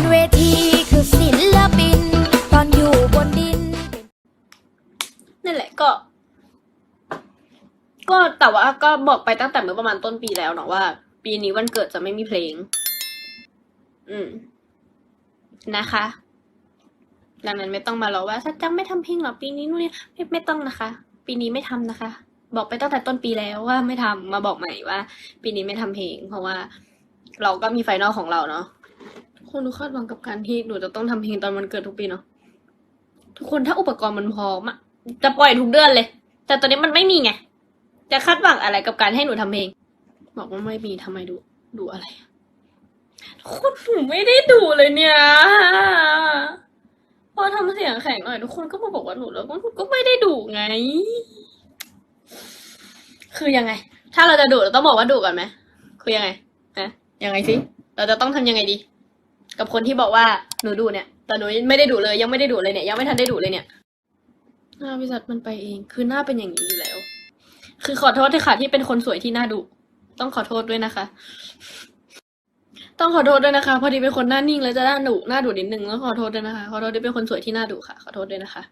นเวทีคือศิลปิน ตอนอยู่บนดิน นั่นแหละก็ ก็แต่ว่าก็บอกไปตั้งแต่เมื่อประมาณต้นปีแล้วเนาะว่า ปีนี้วันเกิดจะไม่มีเพลง อืม นะคะ ดังนั้นไม่ต้องมารอว่าถ้าจังไม่ทำเพลงหรอปีนี้นู่นนี่ไม่ไม่ต้องนะคะ ปีนี้ไม่ทำนะคะ บอกไปตั้งแต่ต้นปีแล้วว่าไม่ทำมาบอกใหม่ว่า ปีนี้ไม่ทำเพลง เพราะว่า เราก็มีไฟนอลของเราเนาะ คนดูคาดหวังกับการที่หนูจะต้องทำเพลงตอนวันเกิดทุกปีเนาะทุกคนถ้าอุปกรณ์มันพร้อมอะจะปล่อยทุกเดือนเลย แต่ตอนนี้มันไม่มีไง จะคาดหวังอะไรกับการให้หนูทำเพลงบอกว่าไม่มีทำไมดูดูอะไรคนหนูไม่ได้ดูเลยเนี่ยพอทำเสียงแข็งหน่อยทุกคนก็มาบอกว่าหนูแล้วก็ก็ไม่ได้ดุไง คือยังไง ถ้าเราจะดุเราต้องบอกว่าดุก่อนไหมคือยังไงนะยังไงสิเราจะต้องทำยังไงดี กับคนที่บอกว่าหนูดูเนี่ย แต่หนูไม่ได้ดูเลยยังไม่ได้ดูเลยเนี่ย ยังไม่ทันได้ดูเลยเนี่ย หน้าพิซัดมันไปเอง คือหน้าเป็นอย่างนี้อยู่แล้ว คือขอโทษที่ค่ะที่เป็นคนสวยที่หน้าดุต้องขอโทษด้วยนะคะ ต้องขอโทษด้วยนะคะ พอดีเป็นคนหน้านิ่งแล้วจะหน้าดุหน้าดุนิดนึงแล้วขอโทษด้วยนะคะ ขอโทษที่เป็นคนสวยที่หน้าดุค่ะ ขอโทษด้วยนะคะ